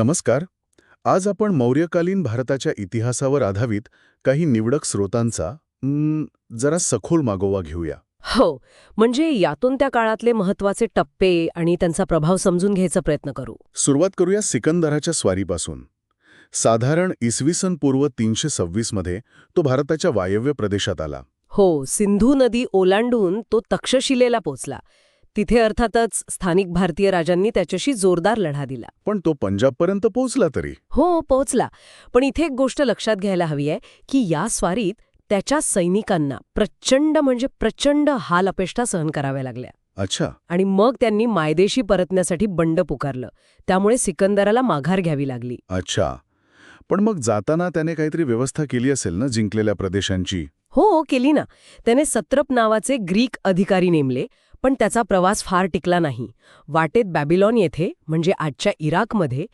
नमस्कार. आज आपण मौर्यकालीन भारताच्या इतिहासावर आधारित काही निवडक स्रोतांचा जरा सखोल मागोवा घेऊया. हो म्हणजे यातून त्या काळातले महत्त्वाचे टप्पे आणि त्यांचा प्रभाव समजून घ्यायचा प्रयत्न करू. सुरुवात करूया सिकंदराच्या स्वारीपासून. साधारण इसवी सन पूर्व तीनशे सव्वीसमध्ये तो भारताच्या वायव्य प्रदेशात आला. हो सिंधू नदी ओलांडून तो तक्षशिलेला पोचला. तिथे अर्थातच स्थानिक भारतीय राजांनी त्याच्याशी जोरदार लढा दिला. पण तो पंजाबपर्यंत पोहोचला तरी? हो पोचला पण इथे एक गोष्ट लक्षात घ्यायला हवी आहे की या स्वारीत त्याच्या सैनिकांना प्रचंड म्हणजे प्रचंड हाल अपेष्टा सहन कराव्या लागल्या. अच्छा. आणि मग त्यांनी मायदेशी परतण्यासाठी बंड पुकारलं. त्यामुळे सिकंदराला माघार घ्यावी लागली. अच्छा. पण मग जाताना त्याने काहीतरी व्यवस्था केली असेल ना जिंकलेल्या प्रदेशांची? हो केली ना. त्याने सत्रप नावाचे ग्रीक अधिकारी नेमले. पण त्याचा प्रवास फार टिकला नाही. वाटेत बॅबिलॉन येथे म्हणजे आजच्या इराकमध्ये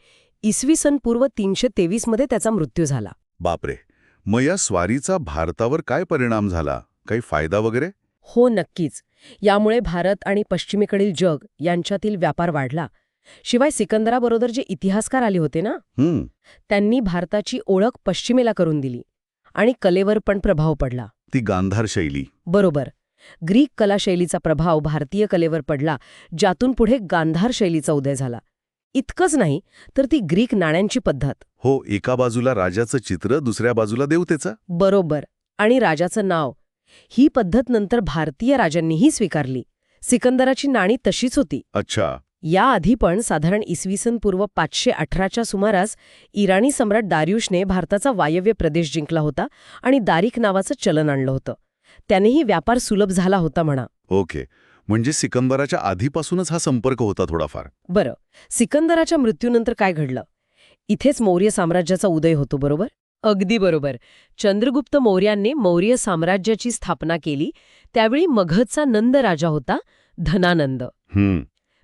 इसवी सन पूर्व तीनशे तेवीसमध्ये त्याचा मृत्यू झाला. बापरे! मग या स्वारीचा भारतावर काय परिणाम झाला? काही फायदा वगैरे? हो नक्कीच. यामुळे भारत आणि पश्चिमेकडील जग यांच्यातील व्यापार वाढला. शिवाय सिकंदराबरोबर जे इतिहासकार आले होते ना त्यांनी भारताची ओळख पश्चिमेला करून दिली आणि कलेवर पण प्रभाव पडला. ती गांधार शैली. बरोबर. ग्रीक कलाशैलीचा प्रभाव भारतीय कलेवर पडला ज्यातून पुढे गांधार शैलीचा उदय झाला. इतकंच नाही तर ती ग्रीक नाण्यांची पद्धत. हो एका बाजूला राजाचं चित्र दुसऱ्या बाजूला देवतेचं? बरोबर आणि राजाचं नाव. ही पद्धत नंतर भारतीय राजांनीही स्वीकारली. सिकंदराची नाणी तशीच होती. अच्छा. याआधी पण साधारण इसवी सन पूर्व पाचशे अठराच्या सुमारास इराणी सम्राट दारियुशने भारताचा वायव्य प्रदेश जिंकला होता आणि दारिक नावाचं चलन आणलं होतं. त्यानेही व्यापार सुलभ झाला होता म्हणा. ओके. म्हणजे सिकंदराच्या आधीपासूनच हा संपर्क होता थोडाफार. बरं. सिकंदराच्या मृत्यूनंतर काय घडलं? इथेच मौर्य साम्राज्याचा उदय होतो बरोबर? अगदी बरोबर. चंद्रगुप्त मौर्यांनी मौर्य साम्राज्याची स्थापना केली. त्यावेळी मगधचा नंद राजा होता धनानंद.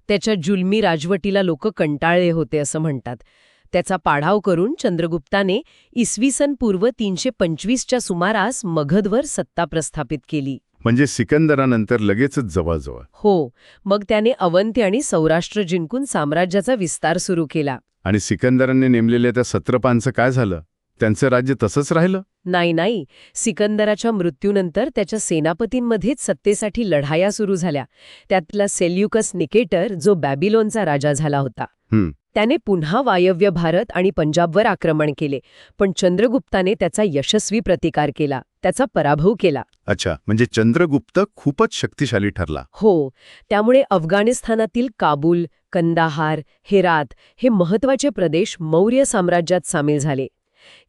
त्याच्या जुलमी राजवटीला लोक कंटाळले होते असं म्हणतात. त्याचा पाढाव करून चंद्रगुप्ताने इसवी सन पूर्व तीनशे पंचवीसच्या सुमारास मगधवर सत्ता प्रस्थापित केली. म्हणजे सिकंदरानंतर लगेचच जवळजवळ. हो मग त्याने अवंती आणि सौराष्ट्र जिंकून साम्राज्याचा विस्तार सुरू केला. आणि सिकंदरांनी नेमलेल्या त्या सत्रपांचं काय झालं? त्यांचं राज्य तसंच राहिलं? नाही नाही. सिकंदराच्या मृत्यूनंतर त्याच्या सेनापतींमध्येच सत्तेसाठी लढाया सुरू झाल्या. त्यातला सेल्युकस निकेटर जो बॅबिलोनचा राजा झाला होता. त्याने पुन्हा वायव्य भारत आणि पंजाबवर आक्रमण केले पण चंद्रगुप्ताने त्याचा यशस्वी प्रतिकार केला त्याचा पराभव केला. अच्छा म्हणजे चंद्रगुप्त खूपच शक्तिशाली ठरला. हो त्यामुळे अफगाणिस्तानातील काबूल कंदाहार हेरात हे महत्त्वाचे प्रदेश मौर्य साम्राज्यात सामील झाले.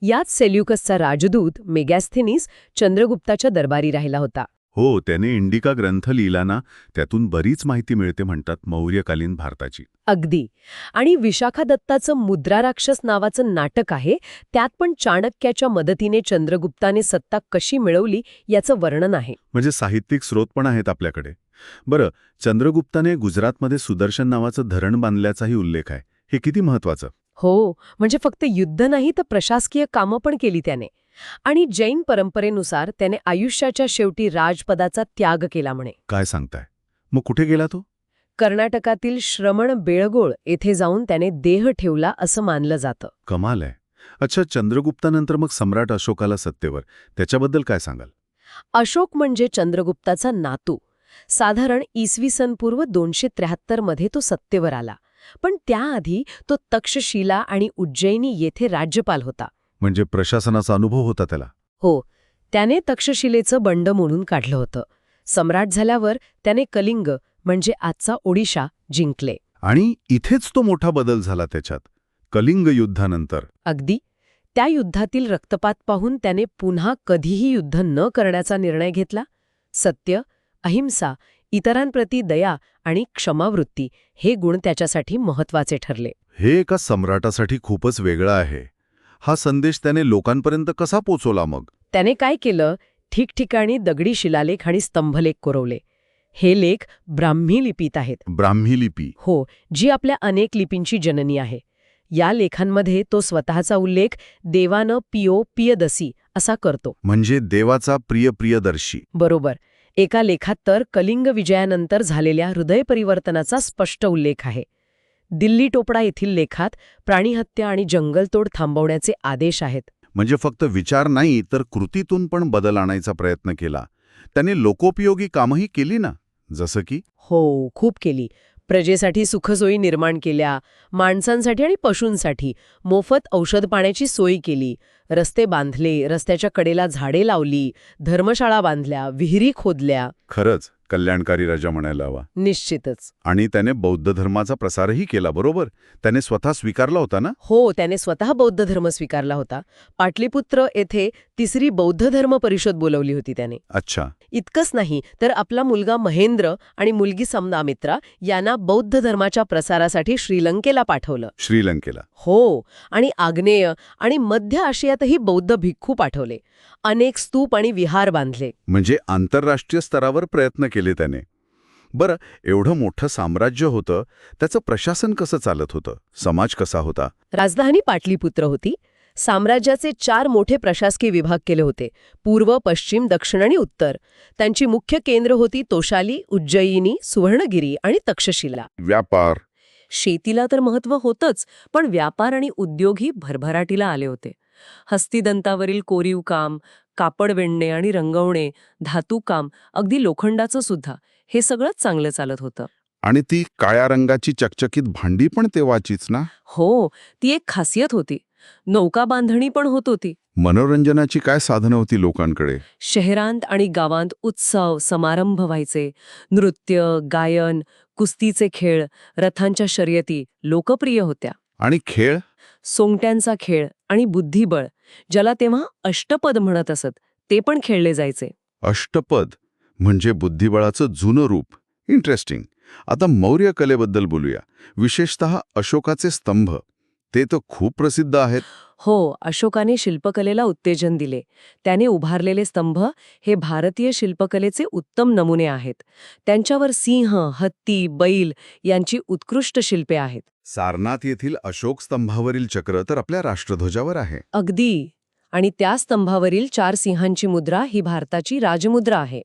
यात सेल्युकसचा राजदूत मेगॅस्थेनिस चंद्रगुप्ताच्या दरबारी राहिला होता. हो त्याने इंडिका ग्रंथ लिहिला ना त्यातून बरीच माहिती मिळते म्हणतात मौर्यकालीन भारताची. अगदी. आणि विशाखा दत्ताचं मुद्राराक्षस नावाचं नाटक आहे त्यात पण चाणक्याच्या मदतीने चंद्रगुप्ताने सत्ता कशी मिळवली याचं वर्णन आहे. म्हणजे साहित्यिक स्रोत पण आहेत आपल्याकडे. बरं चंद्रगुप्ताने गुजरातमध्ये सुदर्शन नावाचं धरण बांधल्याचाही उल्लेख आहे. हे किती महत्वाचं हो म्हणजे फक्त युद्ध नाही तर प्रशासकीय कामं पण केली त्याने. आणि जैन परंपरेनुसार त्याने आयुष्याच्या शेवटी राजपदाचा त्याग केला म्हणे. काय सांगताय? मग कुठे गेला तो? कर्नाटकातील श्रमण बेळगोळ येथे जाऊन त्याने देह ठेवला असं मानलं जातं. कमाल आहे. अच्छा चंद्रगुप्तानंतर मग सम्राट अशोकाला सत्तेवर. त्याच्याबद्दल काय सांगाल? अशोक म्हणजे चंद्रगुप्ताचा नातू. साधारण इसवी सन पूर्व दोनशे त्र्याहत्तरमध्ये तो सत्तेवर आला. पण त्याआधी तो तक्षशिला आणि उज्जैनी येथे राज्यपाल होता. म्हणजे प्रशासनाचा अनुभव होता त्याला. हो त्याने तक्षशिलेचं बंड म्हणून काढलं होतं. सम्राट झाल्यावर त्याने कलिंग म्हणजे आजचा ओडिशा जिंकले. आणि इथेच तो मोठा बदल झाला त्याच्यात कलिंग युद्धानंतर. अगदी. त्या युद्धातील रक्तपात पाहून त्याने पुन्हा कधीही युद्ध न करण्याचा निर्णय घेतला. सत्य अहिंसा इतरांप्रती दया आणि क्षमावृत्ती हे गुण त्याच्यासाठी महत्त्वाचे ठरले. हे एका सम्राटासाठी खूपच वेगळा आहे. हा संदेश त्याने लोकांपर्यंत कसा पोचवला मग? त्याने काय केलं? ठिकठिकाणी दगडी शिलालेख आणि स्तंभलेख कोरवले हे लेख ब्राह्मी लिपीत आहेत. ब्राह्मी लिपी. हो जी आपल्या अनेक लिपींची जननी आहे. या लेखांमध्ये तो स्वतःचा उल्लेख देवानं पियो पियदसी असा करतो. म्हणजे देवाचा प्रिय प्रियदर्शी. बरोबर. एका लेखात तर कलिंग विजयानंतर झालेल्या हृदय परिवर्तनाचा स्पष्ट उल्लेख आहे. दिल्ली टोपडा येथील लेखात प्राणीहत्या आणि जंगलतोड थांबवण्याचे आदेश आहेत. म्हणजे फक्त विचार नाही तर कृतीतून पण बदल आणायचा प्रयत्न केला. त्याने लोकोपयोगी कामही केली ना? जसं की? हो खूप केली. प्रजेसाठी सुखसोयी निर्माण केल्या माणसांसाठी आणि पशूंसाठी. मोफत औषध पाण्याची सोय केली. रस्ते बांधले रस्त्याच्या कडेला झाडे लावली धर्मशाळा बांधल्या विहिरी खोदल्या. खरंच. कल्याणकारी राजा म्हणायला हवा निश्चितच. आणि त्याने बौद्ध धर्माचा प्रसारही केला बरोबर? त्याने स्वतः स्वीकारला होता ना? हो त्याने स्वतः बौद्ध धर्म स्वीकारला होता. पाटलीपुत्र येथे तिसरी बौद्ध धर्म परिषद बोलवली होती त्याने. अच्छा. इतकंच नाही तर आपला मुलगा महेंद्र आणि मुलगी समनामित्रा यांना बौद्ध धर्माच्या प्रसारासाठी श्रीलंकेला पाठवलं. श्रीलंकेला. हो आणि आग्नेय आणि मध्य आशियातही बौद्ध भिक्खू पाठवले. अनेक स्तूप आणि विहार बांधले. म्हणजे आंतरराष्ट्रीय स्तरावर प्रयत्न केले. त्याने. बरं एवढं मोठं साम्राज्य होतं त्याचं प्रशासन कसं चालत होतं? समाज कसा होता? राजधानी पाटलीपुत्र होती. साम्राज्याचे चार मोठे प्रशासकीय विभाग केले होते पूर्व पश्चिम दक्षिण आणि उत्तर. त्यांची मुख्य केंद्र होती तोशाली उज्जयिनी सुवर्णगिरी आणि तक्षशिला. व्यापार. शेतीला तर महत्त्व होतंच पण व्यापार आणि उद्योगही भरभराटीला आले होते. हस्तिदंतावरील कोरीव काम कापड विणणे आणि रंगवणे धातूकाम अगदी लोखंडाचं सुद्धा हे सगळंच चांगलं चालत होतं. आणि ती काळ्या रंगाची चकचकीत भांडी पण तेव्हाचीच ना? हो ती एक खासियत होती. नौका बांधणी पण होत होती. मनोरंजनाची काय साधनं होती लोकांकडे? शहरांत आणि गावांत उत्सव समारंभ व्हायचे. नृत्य गायन कुस्तीचे खेळ रथांच्या शर्यती लोकप्रिय होत्या. आणि खेळ? सोंगट्यांचा खेळ आणि बुद्धिबळ ज्याला तेव्हा अष्टपद म्हणत असत ते पण खेळले जायचे. अष्टपद म्हणजे बुद्धिबळाचं जुनं रूप. इंटरेस्टिंग आता मौर्य कलेबद्दल बोलूया. विशेषतः अशोकाचे स्तंभ. ते तर खूप प्रसिद्ध आहेत. हो अशोकाने शिल्पकलेला उत्तेजन दिले. त्याने उभारलेले स्तंभ हे भारतीय शिल्पकलेचे उत्तम नमुने आहेत. त्यांच्यावर सिंह हत्ती बैल यांची उत्कृष्ट शिल्पे आहेत. सारनाथ येथील अशोक स्तंभावरील चक्र तर आपल्या राष्ट्रध्वजावर आहे. अगदी. आणि त्या स्तंभावरील चार सिंहांची मुद्रा ही भारताची राजमुद्रा आहे.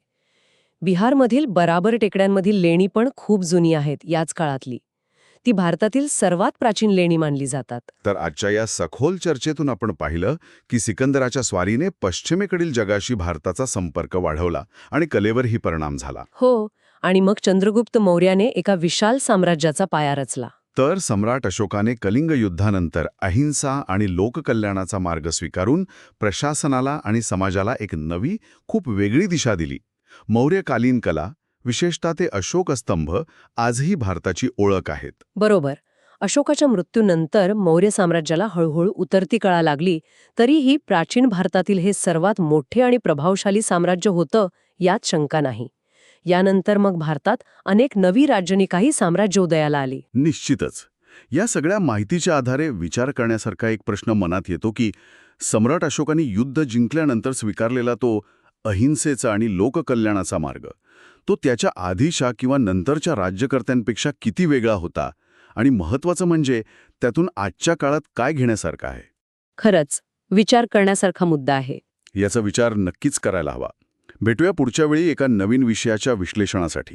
बिहारमधील बराबर टेकड्यांमधील लेणी पण खूप जुनी आहेत याच काळातली. ती भारतातील सर्वात प्राचीन लेणी मानली जातात. तर आजच्या या सखोल चर्चेतून आपण पाहिलं की सिकंदराच्या स्वारीने पश्चिमेकडील जगाशी भारताचा संपर्क वाढवला आणि कलेवरही परिणाम झाला. हो आणि मग चंद्रगुप्त मौर्याने एका विशाल साम्राज्याचा पाया रचला. तर सम्राट अशोकाने कलिंग युद्धानंतर अहिंसा आणि लोककल्याणाचा मार्ग स्वीकारून प्रशासनाला आणि समाजाला एक नवी खूप वेगळी दिशा दिली. मौर्यकालीन कला विशेषतः ते अशोक स्तंभ आजही भारताची ओळख आहेत. बरोबर. अशोकाच्या मृत्यूनंतर मौर्य साम्राज्याला हळूहळू उतरती कळा लागली तरीही प्राचीन भारतातील हे सर्वात मोठे आणि प्रभावशाली साम्राज्य होतं यात शंका नाही. यानंतर मग भारतात अनेक नवी राज्यनिकाही साम्राज्य उदयाला आली. निश्चितच. या सगळ्या माहितीच्या आधारे विचार करण्यासारखा एक प्रश्न मनात येतो की सम्राट अशोकाने युद्ध जिंकल्यानंतर स्वीकारलेला तो अहिंसेचा आणि लोककल्याणाचा मार्ग. तो त्याच्या आधीच्या किंवा नंतरच्या राज्यकर्त्यांपेक्षा किती वेगळा होता आणि महत्त्वाचं म्हणजे त्यातून आजच्या काळात काय घेण्यासारखं आहे? खरंच विचार करण्यासारखा मुद्दा आहे. याचा विचार नक्कीच करायला हवा. भेटूया पुढच्या वेळी एका नवीन विषयाच्या विश्लेषणासाठी.